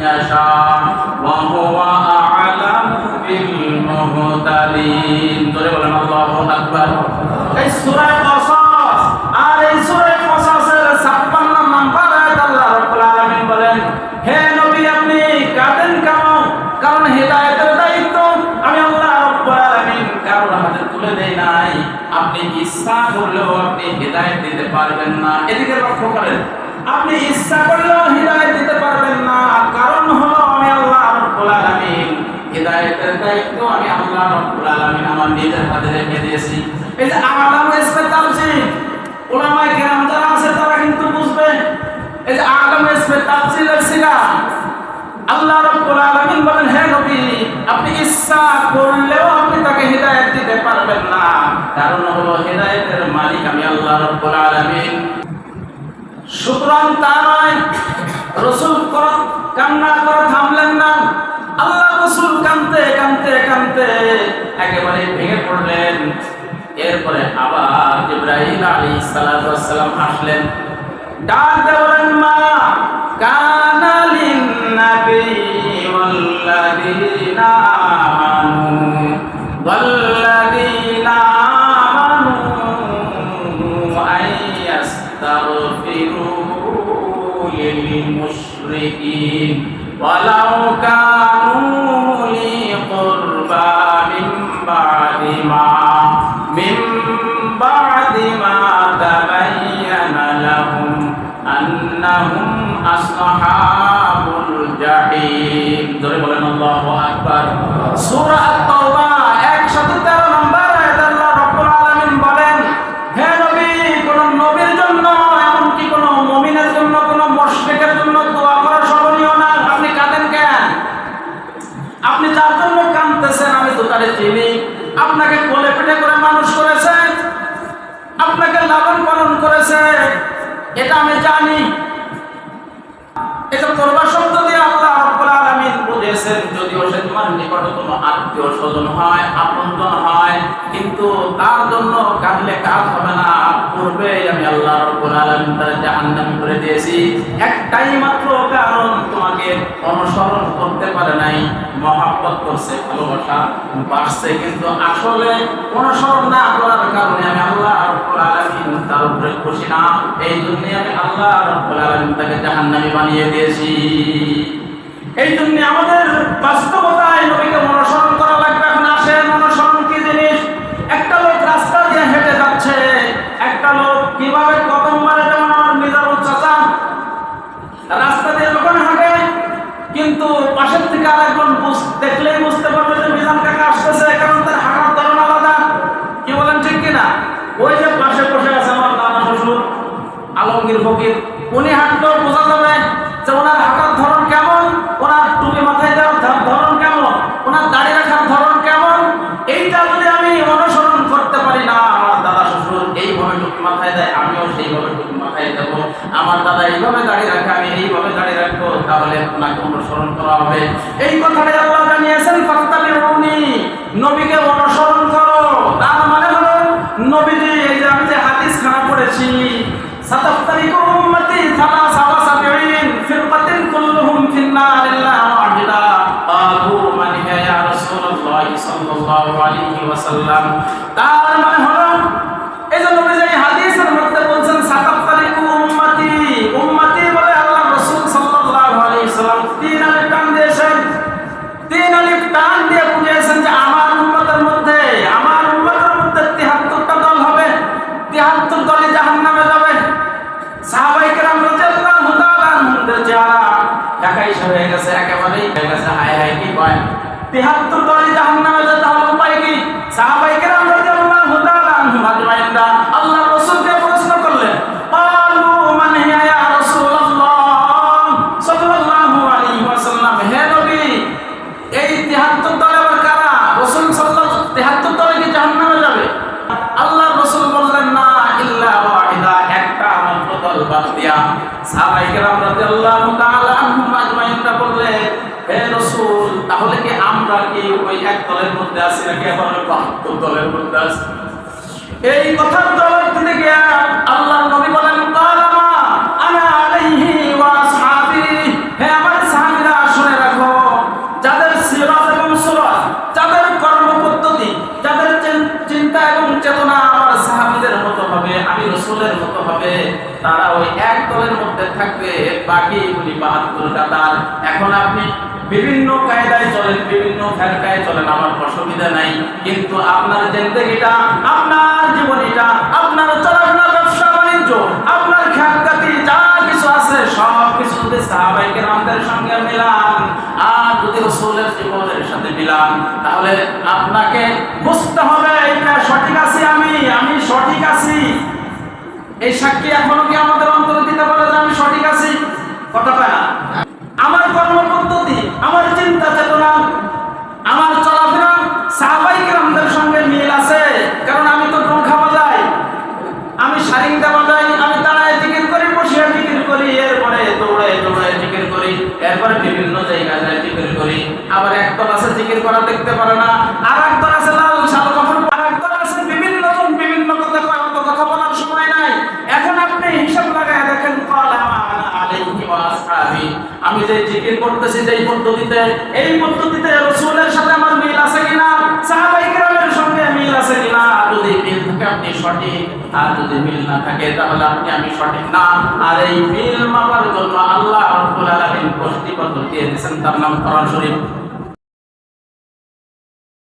يشاء وهو أعلم بالمهتدين ধরে বলেন আল্লাহু আকবার এই সূরা কসস আর এই সূরা কসসের 56 নম্বর আয়াত আল্লাহ রাব্বুল আলামিন বলেন হে নবী আপনি কাঁদেন কেন কারণ হেদায়েতের দায়িত্ব আমি আল্লাহ রাব্বুল আলামিন কারোর হাতে তুলে দেই নাই আপনি ইচ্ছা করলেও আপনি হেদায়েত দিতে পারবেন না এদিকে লক্ষ্য করেন আপনি ইচ্ছা করলেও আল্লাহ রাব্বুল আলামিন বলেন, হে নবী, আপনি ইচ্ছা করলেও আপনি তাকে হেদায়েত দিতে পারবেন না। কারণ হলো হেদায়েতের মালিক আমি আল্লাহ রাব্বুল আলামিন। সুতরাং তা নয়, রসুল কান্না করে, থামলেন না। আল্লাহ রসুল কানতে কানতে কানতে একেবারে ভেঙে পড়লেন। এরপরে আবার ইব্রাহিম আলী সালাম আসলেন। ডাক দেবেন মা কানালিন নবী والذين آمنوا জন্য দোয়া করা না। আপনি কাঁদেন কেন? আপনি জন্য কাঁদতেছেন, আমি তো তারে চিনি। আপনাকে কোলে পিঠে করে মানুষ করেছে। আপনাকে লালন পালন করেছে। এটা আমি জানি। এটা করবার শব্দ দিয়ে আল্লাহ রাব্বুল বুঝিয়েছেন যদিও সে তোমার নিকটতম আত্মীয় স্বজন হয় হয়, কিন্তু তার জন্য কাঁদলে কাজ হবে না। পূর্বে আমি আল্লাহ রাব্বুল আলামিন তার জাহান্নামী করে দিয়েছি। একটাই মাত্র কারণ তোমাকে অনুসরণ করতে পারে নাই, মহাব্বত করছে, ভালোবাসা বাড়ছে। কিন্তু আসলে অনুসরণ না করার কারণে আমি আল্লাহ রাব্বুল আলামিন তার উপরে খুশি না। এই জন্য আমি আল্লাহ রাব্বুল আলামিন তাকে জাহান্নামী বানিয়ে দিয়েছি। এই জন্য আমাদের বাস্তবতায় কিন্তু পাশের থেকে আর একজন দেখলেই বুঝতে পারবে যে মিজান কাকা আসতেছে, কারণ তার হাঁটার ধরন আলাদা। কি বলেন, ঠিক কিনা? ওই যে পাশে বসে আছে আমার দাদা শ্বশুর, আলমগীর ফকির। উনি হাঁটলেও বোঝা যাবে যে ওনার টুপি মাথায় দেবো আমার দাদা এইভাবে দাড়ি রাখে, আমি এইভাবে দাড়ি রাখব, তাহলে আপনাকে অনুসরণ করা হবে। এই কথাটাই আল্লাহ জানিয়েছেন ফাস্তাবিউনি নবীকে অনুসরণ করো। তার মানে হলো, নবীজি এই যে আমি যে হাদিস খানা পড়েছি, সাতাফতারিকু উম্মতি সালাসা ওয়া সাবঈন ফিরকাতিন কুল্লুহুম ফিন্নার ইল্লা ওয়াহিদা। ক্বালু মান ইয়া রাসূলুল্লাহ সাল্লাল্লাহু আলাইহি ওয়াসাল্লাম। তার মানে হলো, এই যে নবীজি এই টান দিয়ে বুঝিয়েছেন যে আমার উন্মতের মধ্যে, আমার উন্মতের মধ্যে 73টা দল হবে। তিহাত্তর দলে জাহান নামে যাবে। সাহাবাই কেরাম রাদিয়াল্লাহু তাআলা আনহুদের চেহারা ঢাকাই হয়ে গেছে, একেবারেই হয়ে গেছে হায় হায় কি কয়। তিহাত্তর দলে জাহান নামে যেতে হবে উপায় কি? সাহাবাই বাদ দিয়া হে রাসূল, তাহলে কি আমরা কি ওই এক দলের মধ্যে আছি নাকি আবার 72 দলের মধ্যে আছি? এই কথার রসুলের মতো হবে। তারা ওই এক দলের মধ্যে থাকবে বাকিগুলি বাহাত্তরটা দল এখন আপনি বিভিন্ন কায়দায় চলেন, বিভিন্ন ফেরকায় চলেন, আমার অসুবিধা নাই। কিন্তু আপনার জিন্দগিটা, আপনার জীবনীটা, আপনার চলাফেরা, ব্যবসা, বাণিজ্য, আপনার খ্যাতি যা কিছু আছে, সব কিছু সাহাবাইকে আমাদের সঙ্গে মিলান। আর যদি রসুলের জীবনের সাথে মিলান, তাহলে আপনাকে বুঝতে হবে, এটা সঠিক আছি আমি আমি সঠিক আছি। এই সাক্ষী এখনও কি আমাদের অন্তরে দিতে পারে যে আমি সঠিক আছি? কথা পায় না। আমার কর্ম পদ্ধতি আমার চিন্তা চেতনা, আমার চলাফেরা সাহাবাই আমাদের সঙ্গে মিল আছে। কারণ আমি তো নৌকা বাজাই, আমি সারিংটা বাজাই আমি দাঁড়ায় জিকির করি, বসিয়া জিকির করি, এরপরে দৌড়ে দৌড়ে জিকির করি, এরপরে বিভিন্ন জায়গায় জিকির করি। আবার একদল আছে জিকির করা দেখতে পারে আমি যে জিকির করতেছি, যে পদ্ধতিতে, এই পদ্ধতিতে রসুলের সাথে আমার মিল আছে কিনা? সাহাবাই কেরামের সঙ্গে মিল আছে কিনা? যদি মিল থাকে, আপনি সঠিক। আর যদি মিল না থাকে, তাহলে আপনি আমি সঠিক না। আর এই মিল মাপার জন্য আল্লাহ রব্বুল আলামিন কষ্টি পদ্ধতি দিয়েছেন, তার নাম কোরআন শরীফ।